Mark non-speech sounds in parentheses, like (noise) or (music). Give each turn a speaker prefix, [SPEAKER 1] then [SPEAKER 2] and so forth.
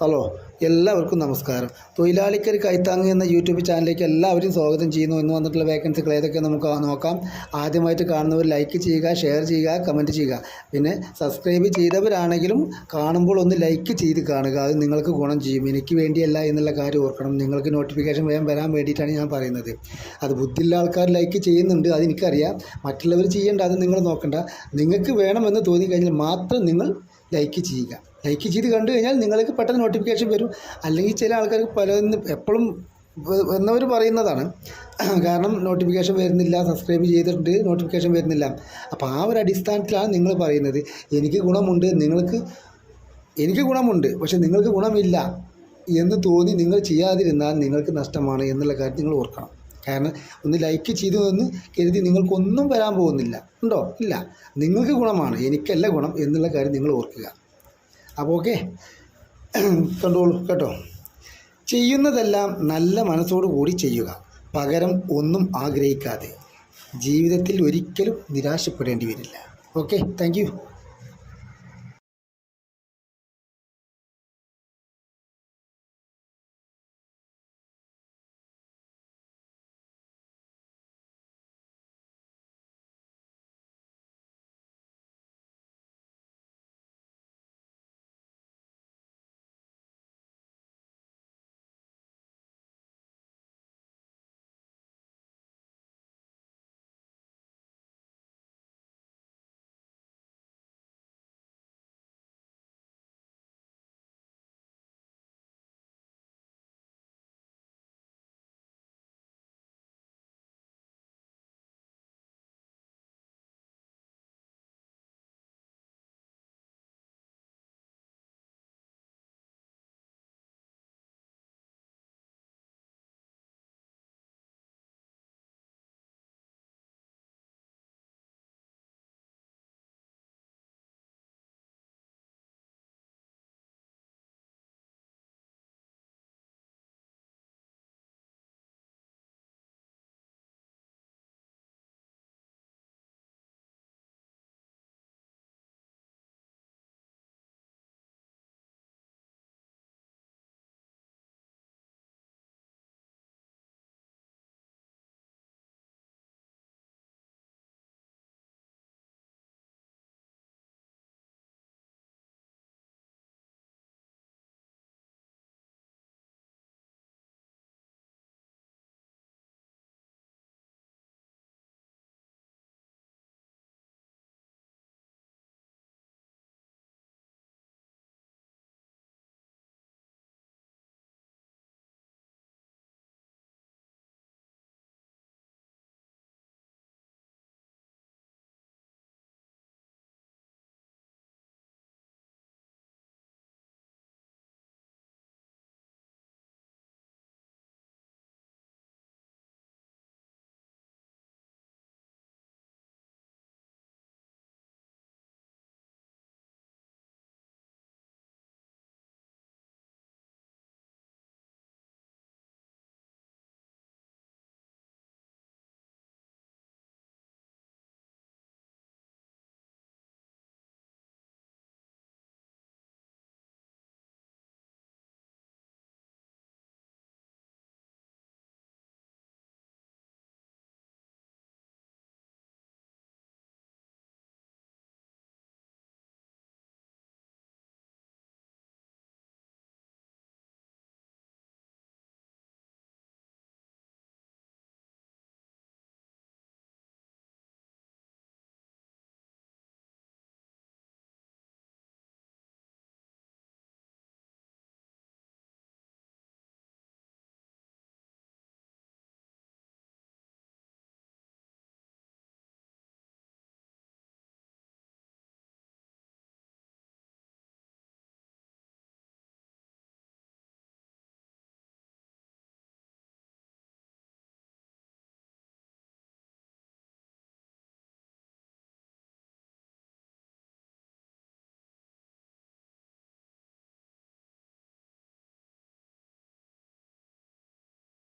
[SPEAKER 1] Hello എല്ലാവർക്കും നമസ്കാരം. തൊഴിലാളിക്കൊരു കൈത്താങ്ങ് എന്ന യൂട്യൂബ് ചാനലിലേക്ക് എല്ലാവരും സ്വാഗതം ചെയ്യുന്നു. എന്ന് വന്നിട്ടുള്ള വേക്കൻസികൾ ഏതൊക്കെ നമുക്ക് നോക്കാം. ആദ്യമായിട്ട് കാണുന്നവർ ലൈക്ക് ചെയ്യുക ഷെയർ ചെയ്യുക കമന്റ് ചെയ്യുക. പിന്നെ സബ്സ്ക്രൈബ് ചെയ്തവരാണെങ്കിലും കാണുമ്പോൾ ഒന്ന് ലൈക്ക് ചെയ്ത് കാണുക. അത് നിങ്ങൾക്ക് ഗുണം ചെയ്യും. എനിക്ക് വേണ്ടിയല്ല എന്നുള്ള കാര്യം ഓർക്കണം. നിങ്ങൾക്ക് നോട്ടിഫിക്കേഷൻ വേഗം വരാൻ വേണ്ടിയിട്ടാണ് ഞാൻ പറയുന്നത്. അത് ബുദ്ധിയുള്ള ആൾക്കാർ ലൈക്ക് ചെയ്യുന്നുണ്ട്. അതെനിക്കറിയാം മറ്റുള്ളവർ ചെയ്യേണ്ട അത് നിങ്ങൾ നോക്കണ്ട. നിങ്ങൾക്ക് വേണമെന്ന് തോന്നിക്കഴിഞ്ഞാൽ മാത്രം നിങ്ങൾ ലൈക്ക് ചെയ്യുക. ലൈക്ക് ചെയ്ത് കണ്ടു കഴിഞ്ഞാൽ നിങ്ങൾക്ക് പെട്ടെന്ന് നോട്ടിഫിക്കേഷൻ വരും. അല്ലെങ്കിൽ ചില ആൾക്കാർക്ക് പലതിന് എപ്പോഴും എന്നവർ പറയുന്നതാണ്. (clears throat) കാരണം നോട്ടിഫിക്കേഷൻ വരുന്നില്ല സബ്സ്ക്രൈബ് ചെയ്തിട്ടുണ്ട് നോട്ടിഫിക്കേഷൻ വരുന്നില്ല. അപ്പോൾ ആ ഒരു അടിസ്ഥാനത്തിലാണ് നിങ്ങൾ പറയുന്നത്. എനിക്ക് ഗുണമുണ്ട് നിങ്ങൾക്ക് എനിക്ക് ഗുണമുണ്ട് പക്ഷെ നിങ്ങൾക്ക് ഗുണമില്ല എന്ന് തോന്നി നിങ്ങൾ ചെയ്യാതിരുന്നാൽ നിങ്ങൾക്ക് നഷ്ടമാണ് എന്നുള്ള കാര്യം നിങ്ങൾ ഓർക്കണം. കാരണം ഒന്ന് ലൈക്ക് ചെയ്തു എന്ന് കരുതി നിങ്ങൾക്കൊന്നും വരാൻ പോകുന്നില്ല. ഉണ്ടോ? ഇല്ല. നിങ്ങൾക്ക് ഗുണമാണ് എനിക്കല്ല ഗുണം എന്നുള്ള കാര്യം നിങ്ങൾ ഓർക്കുക. അപ്പോൾ ഓക്കെ കണ്ടോളൂ കേട്ടോ. ചെയ്യുന്നതെല്ലാം നല്ല മനസ്സോടു കൂടി ചെയ്യുക. പകരം ഒന്നും ആഗ്രഹിക്കാതെ. ജീവിതത്തിൽ ഒരിക്കലും നിരാശപ്പെടേണ്ടി വരില്ല. Okay thank